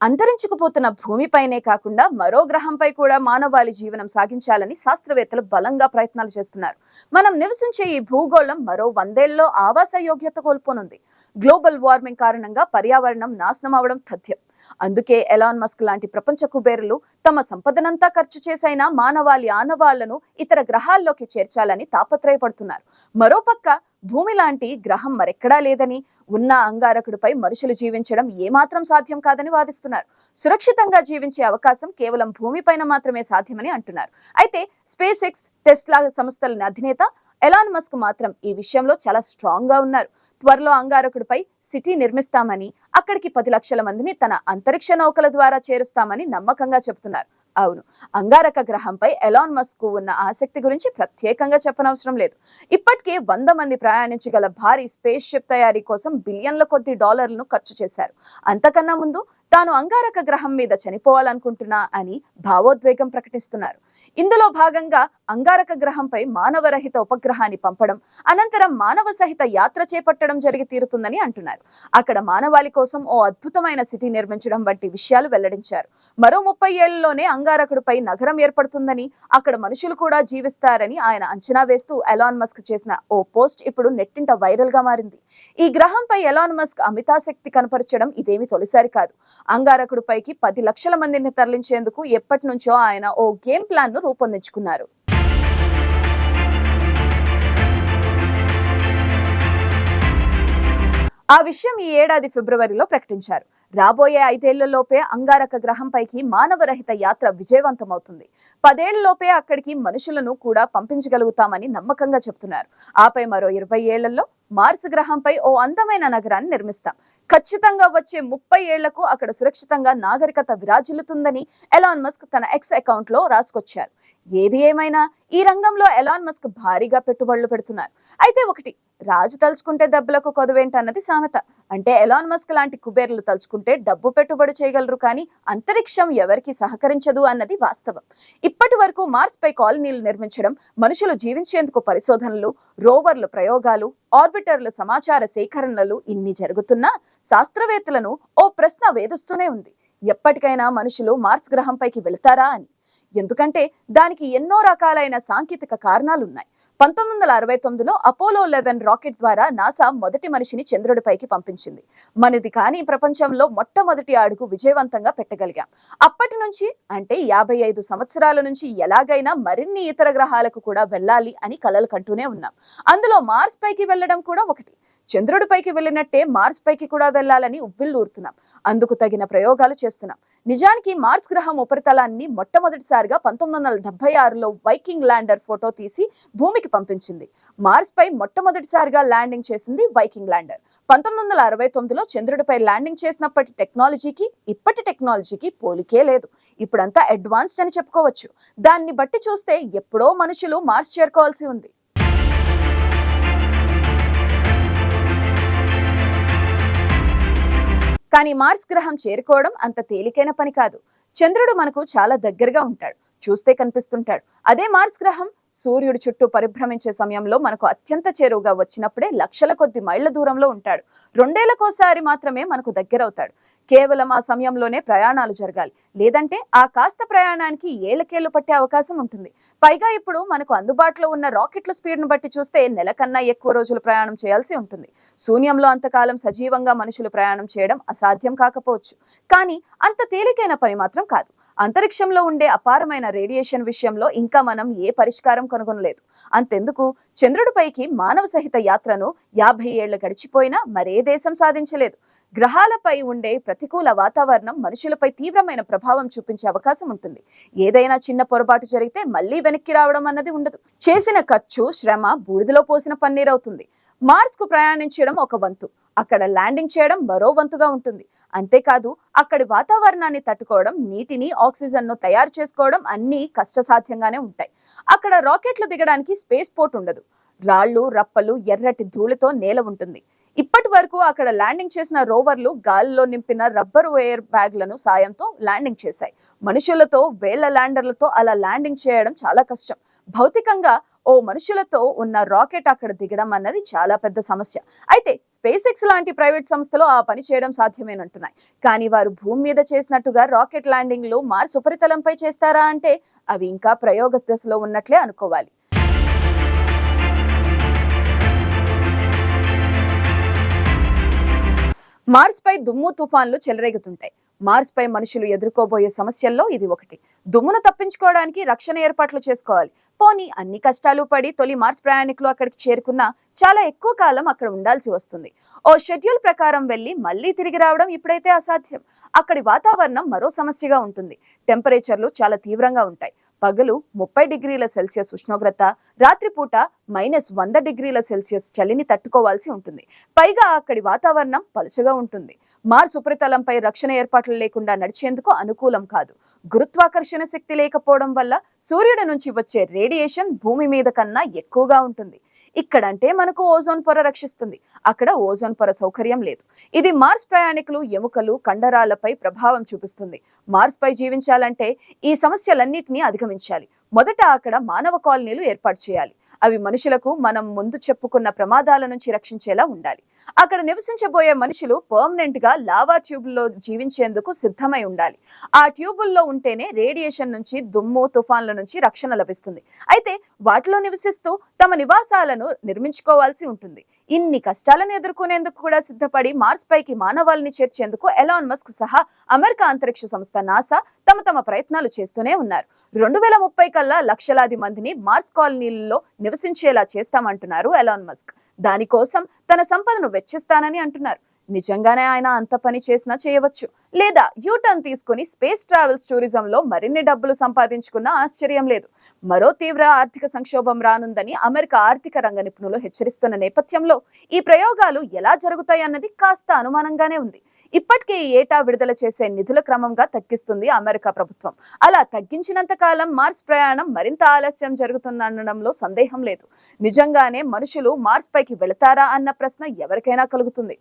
అంతరించుకుపోతున్న భూమిపైనే కాకుండా మరో గ్రహంపై కూడా మానవాళి జీవనం సాగించాలని శాస్త్రవేత్తలు బలంగా ప్రయత్నాలు చేస్తున్నారు. మనం నివసించే ఈ భూగోళం మరో వందేళ్ళలో ఆవాస యోగ్యత కోల్పోనుంది. గ్లోబల్ వార్మింగ్ కారణంగా పర్యావరణం నాశనం అవడం తథ్యం. అందుకే ఎలాన్ మస్క్ లాంటి ప్రపంచ కుబేరులు తమ సంపదనంతా ఖర్చు చేసైనా మానవాళి ఆనవాళ్ళను ఇతర గ్రహాల్లోకి చేర్చాలని తాపత్రయపడుతున్నారు. మరోపక్క భూమి లాంటి గ్రహం మరెక్కడా లేదని ఉన్న అంగారకుడిపై మనుషులు జీవించడం ఏమాత్రం సాధ్యం కాదని వాదిస్తున్నారు. సురక్షితంగా జీవించే అవకాశం కేవలం భూమిపైన మాత్రమే సాధ్యమని అంటున్నారు. అయితే స్పేస్ ఎక్స్ టెస్లా సంస్థల అధినేత ఎలాన్ మస్క్ మాత్రం ఈ విషయంలో చాలా స్ట్రాంగ్గా ఉన్నారు. త్వరలో అంగారకుడిపై సిటీ నిర్మిస్తామని అక్కడికి పది లక్షల మందిని తన అంతరిక్ష నౌకల ద్వారా చేరుస్తామని నమ్మకంగా చెబుతున్నారు. అవును అంగారక గ్రహంపై ఎలాన్ మస్క్ ఉన్న ఆసక్తి గురించి ప్రత్యేకంగా చెప్పనవసరం లేదు. ఇప్పటికే వంద మంది ప్రయాణించగల భారీ స్పేస్ షిప్ తయారీ కోసం బిలియన్ల కొద్ది డాలర్లను ఖర్చు చేశారు. అంతకన్నా ముందు తాను అంగారక గ్రహం మీద చనిపోవాలనుకుంటున్నా అని భావోద్వేగం ప్రకటిస్తున్నారు. ఇందులో భాగంగా అంగారక గ్రహంపై మానవరహిత ఉపగ్రహాన్ని పంపడం అనంతరం మానవ సహిత యాత్ర చేపట్టడం జరిగి తీరుతుందని అంటున్నారు. అక్కడ మానవాళి కోసం ఓ అద్భుతమైన సిటీ నిర్మించడం వంటి విషయాలు వెల్లడించారు. మరో ముప్పై ఏళ్ళలోనే అంగారకుడిపై నగరం ఏర్పడుతుందని అక్కడ మనుషులు కూడా జీవిస్తారని ఆయన అంచనా వేస్తూ ఎలాన్ మస్క్ చేసిన ఓ పోస్ట్ ఇప్పుడు నెట్టింట వైరల్గా మారింది. ఈ గ్రహంపై ఎలాన్ మస్క్ అమితాశక్తి కనపరచడం ఇదేమి తొలిసారి కాదు. అంగారకుడిపైకి పది లక్షల మందిని తరలించేందుకు ఎప్పటి నుంచో ఆయన ఓ గేమ్ ప్లాన్ను రూపొందించుకున్నారు. ఆ విషయం ఈ ఏడాది ఫిబ్రవరిలో ప్రకటించారు. రాబోయే ఐదేళ్ళలోపే అంగారక గ్రహంపైకి మానవరహిత యాత్ర విజయవంతమవుతుంది. పదేళ్ళలోపే అక్కడికి మనుషులను కూడా పంపించగలుగుతామని నమ్మకంగా చెప్తున్నారు. ఆపై మరో ఇరవై ఏళ్ళలో మార్స్ గ్రహంపై ఓ అందమైన నగరాన్ని నిర్మిస్తాం. ఖచ్చితంగా వచ్చే ముప్పై ఏళ్ళకు అక్కడ సురక్షితంగా నాగరికత విరాజిల్లుతుందని ఎలాన్ మస్క్ తన ఎక్స్ అకౌంట్లో రాసుకొచ్చారు. ఏది ఏమైనా ఈ రంగంలో ఎలాన్ మస్క్ భారీగా పెట్టుబడులు పెడుతున్నారు. అయితే ఒకటి రాజు తలుచుకుంటే దెబ్బలకు కొదవేంటన్నది సామెత. అంటే ఎలాన్ మస్క్ లాంటి కుబేర్లు తలుచుకుంటే డబ్బు పెట్టుబడి చేయగలరు కానీ అంతరిక్షం ఎవరికి సహకరించదు అన్నది వాస్తవం. ఇప్పటి వరకు మార్స్ పై కాలనీలు నిర్మించడం మనుషులు జీవించేందుకు పరిశోధనలు రోవర్లు ప్రయోగాలు ఆర్బిటర్ల సమాచార సేకరణలు ఇన్ని జరుగుతున్నా శాస్త్రవేత్తలను ఓ ప్రశ్న వేధిస్తూనే ఉంది. ఎప్పటికైనా మనుషులు మార్స్ గ్రహంపైకి వెళతారా అని. ఎందుకంటే దానికి ఎన్నో రకాలైన సాంకేతిక కారణాలున్నాయి. పంతొమ్మిది వందల అరవై తొమ్మిదిలో అపోలో లెవెన్ రాకెట్ ద్వారా నాసా మొదటి మనిషిని చంద్రుడిపైకి పంపించింది. మనది కానీ ప్రపంచంలో మొట్టమొదటి అడుగు విజయవంతంగా పెట్టగలిగాం. అప్పటి నుంచి అంటే యాభై ఐదు సంవత్సరాల నుంచి ఎలాగైనా మరిన్ని ఇతర గ్రహాలకు కూడా వెళ్ళాలి అని కలలు కంటూనే ఉన్నాం. అందులో మార్స్ పైకి వెళ్ళడం కూడా ఒకటి. చంద్రుడిపైకి వెళ్ళినట్టే మార్స్ పైకి కూడా వెళ్ళాలని ఉవ్విల్లూరుతున్నాం అందుకు తగిన ప్రయోగాలు చేస్తున్నాం. నిజానికి మార్స్ గ్రహం ఉపరితలాన్ని మొట్టమొదటిసారిగా పంతొమ్మిది వందల డెబ్బై ఆరులో వైకింగ్ ల్యాండర్ ఫోటో తీసి భూమికి పంపించింది. మార్స్ పై మొట్టమొదటిసారిగా ల్యాండింగ్ చేసింది వైకింగ్ ల్యాండర్. పంతొమ్మిది వందల అరవై తొమ్మిదిలో చంద్రుడిపై ల్యాండింగ్ చేసినప్పటి టెక్నాలజీకి ఇప్పటి టెక్నాలజీకి పోలికే లేదు. ఇప్పుడంతా అడ్వాన్స్డ్ అని చెప్పుకోవచ్చు. దాన్ని బట్టి చూస్తే ఎప్పుడో మనుషులు మార్స్ చేరుకోవాల్సి ఉంది. కానీ మార్స్ గ్రహం చేరుకోవడం అంత తేలికైన పని కాదు. చంద్రుడు మనకు చాలా దగ్గరగా ఉంటాడు. చూస్తే కనిపిస్తుంటాడు. అదే మార్స్ గ్రహం సూర్యుడు చుట్టూ పరిభ్రమించే సమయంలో మనకు అత్యంత చేరువుగా వచ్చినప్పుడే లక్షల కొద్ది మైళ్ళ దూరంలో ఉంటాడు. రెండేళ్ళకోసారి మాత్రమే మనకు దగ్గరవుతాడు. కేవలం ఆ సమయంలోనే ప్రయాణాలు జరగాలి. లేదంటే ఆ కాస్త ప్రయాణానికి ఏళ్ళకేళ్ళు పట్టే అవకాశం ఉంటుంది. పైగా ఇప్పుడు మనకు అందుబాటులో ఉన్న రాకెట్ల స్పీడ్ను బట్టి చూస్తే నెల కన్నా ఎక్కువ రోజులు ప్రయాణం చేయాల్సి ఉంటుంది. శూన్యంలో అంతకాలం సజీవంగా మనుషులు ప్రయాణం చేయడం అసాధ్యం కాకపోవచ్చు. కానీ అంత తేలికైన పని మాత్రం కాదు. అంతరిక్షంలో ఉండే అపారమైన రేడియేషన్ విషయంలో ఇంకా మనం ఏ పరిష్కారం కనుగొనలేదు. అంతెందుకు? చంద్రుడిపైకి మానవ సహిత యాత్రను యాభై ఏళ్ళు గడిచిపోయినా మరే దేశం సాధించలేదు. గ్రహాలపై ఉండే ప్రతికూల వాతావరణం మనుషులపై తీవ్రమైన ప్రభావం చూపించే అవకాశం ఉంటుంది. ఏదైనా చిన్న పొరపాటు జరిగితే మళ్ళీ వెనక్కి రావడం అన్నది ఉండదు. చేసిన ఖర్చు శ్రమ బూడిదలో పోసిన పన్నీర్ అవుతుంది. మార్స్కు ప్రయాణించడం ఒక వంతు. అక్కడ ల్యాండింగ్ చేయడం మరో వంతుగా ఉంటుంది. అంతేకాదు అక్కడి వాతావరణాన్ని తట్టుకోవడం నీటిని ఆక్సిజన్ను తయారు చేసుకోవడం అన్నీ కష్టసాధ్యంగానే ఉంటాయి. అక్కడ రాకెట్లు దిగడానికి స్పేస్ పోర్ట్ ఉండదు. రాళ్ళు రప్పలు ఎర్రటి ధూళితో నేల ఉంటుంది. ఇప్పటి వరకు అక్కడ ల్యాండింగ్ చేసిన రోవర్లు గాలిలో నింపిన రబ్బరు వేయర్ బ్యాగ్లను సాయంతో ల్యాండింగ్ చేశాయి. మనుషులతో వేళ్ళ ల్యాండర్లతో అలా ల్యాండింగ్ చేయడం చాలా కష్టం. భౌతికంగా ఓ మనుషులతో ఉన్న రాకెట్ అక్కడ దిగడం అన్నది చాలా పెద్ద సమస్య. అయితే స్పేస్ ఎక్స్ లాంటి ప్రైవేట్ సంస్థలు ఆ పని చేయడం సాధ్యమేనంటున్నాయి. కానీ వారు భూమి మీద చేసినట్టుగా రాకెట్ ల్యాండింగ్లు మార్స్ ఉపరితలంపై చేస్తారా అంటే అవి ఇంకా ప్రయోగ దశలో ఉన్నట్లే అనుకోవాలి. మార్స్ పై దుమ్ము తుఫాన్లు చెలరేగుతుంటాయి. మార్స్ పై మనుషులు ఎదుర్కోబోయే సమస్యల్లో ఇది ఒకటి. దుమ్మును తప్పించుకోవడానికి రక్షణ ఏర్పాట్లు చేసుకోవాలి. పోనీ అన్ని కష్టాలు పడి తొలి మార్స్ ప్రయాణికులు అక్కడికి చేరుకున్నా చాలా ఎక్కువ కాలం అక్కడ ఉండాల్సి వస్తుంది. ఓ షెడ్యూల్ ప్రకారం వెళ్ళి మళ్ళీ తిరిగి రావడం ఇప్పుడైతే అసాధ్యం. అక్కడి వాతావరణం మరో సమస్యగా ఉంటుంది. టెంపరేచర్లు చాలా తీవ్రంగా ఉంటాయి. పగలు ముప్పై డిగ్రీల సెల్సియస్ ఉష్ణోగ్రత రాత్రిపూట మైనస్ వంద డిగ్రీల సెల్సియస్ చలిని తట్టుకోవాల్సి ఉంటుంది. పైగా అక్కడి వాతావరణం పలుచగా ఉంటుంది. మార్స్ ఉపరితలంపై రక్షణ ఏర్పాట్లు లేకుండా నడిచేందుకు అనుకూలం కాదు. గురుత్వాకర్షణ శక్తి లేకపోవడం వల్ల సూర్యుడి నుంచి వచ్చే రేడియేషన్ భూమి మీద కన్నా ఎక్కువగా ఉంటుంది. ఇక్కడంటే మనకు ఓజోన్ పొర రక్షిస్తుంది. అక్కడ ఓజోన్ పొర సౌకర్యం లేదు. ఇది మార్స్ ప్రయాణికులు ఎముకలు కండరాలపై ప్రభావం చూపిస్తుంది. మార్స్ పై జీవించాలంటే ఈ సమస్యలన్నింటినీ అధిగమించాలి. మొదట అక్కడ మానవ కాలనీలు ఏర్పాటు చేయాలి. అవి మనుషులకు మనం ముందు చెప్పుకున్న ప్రమాదాల నుంచి రక్షించేలా ఉండాలి. అక్కడ నివసించబోయే మనుషులు పర్మనెంట్గా లావా ట్యూబుల్లో జీవించేందుకు సిద్ధమై ఉండాలి. ఆ ట్యూబుల్లో ఉంటేనే రేడియేషన్ నుంచి దుమ్ము తుఫాన్ల నుంచి రక్షణ లభిస్తుంది. అయితే వాటిలో నివసిస్తూ తమ నివాసాలను నిర్మించుకోవాల్సి ఉంటుంది. ఇన్ని కష్టాలను ఎదుర్కొనేందుకు కూడా సిద్ధపడి మార్స్ పైకి మానవాళిని చేర్చేందుకు ఎలాన్ మస్క్ సహా అమెరికా అంతరిక్ష సంస్థ నాసా తమ తమ ప్రయత్నాలు చేస్తూనే ఉన్నారు. రెండు వేల ముప్పై కల్లా లక్షలాది మందిని మార్స్ కాలనీలలో నివసించేలా చేస్తామంటున్నారు ఎలాన్ మస్క్. దానికోసం తన సంపదను వెచ్చిస్తానని అంటున్నారు. నిజంగానే ఆయన అంత పని చేసినా చేయవచ్చు. లేదా యూటర్న్ తీసుకుని స్పేస్ ట్రావెల్స్ టూరిజంలో మరిన్ని డబ్బులు సంపాదించుకున్న ఆశ్చర్యం లేదు. మరో తీవ్ర ఆర్థిక సంక్షోభం రానుందని అమెరికా ఆర్థిక రంగ నిపుణులు హెచ్చరిస్తున్న నేపథ్యంలో ఈ ప్రయోగాలు ఎలా జరుగుతాయన్నది కాస్త అనుమానంగానే ఉంది. ఇప్పటికే ఈ ఏటా విడుదల చేసే నిధుల క్రమంగా తగ్గిస్తుంది అమెరికా ప్రభుత్వం. అలా తగ్గించినంత కాలం మార్స్ ప్రయాణం మరింత ఆలస్యం జరుగుతుందనడంలో సందేహం లేదు. నిజంగానే మనుషులు మార్స్ పైకి వెళతారా అన్న ప్రశ్న ఎవరికైనా కలుగుతుంది.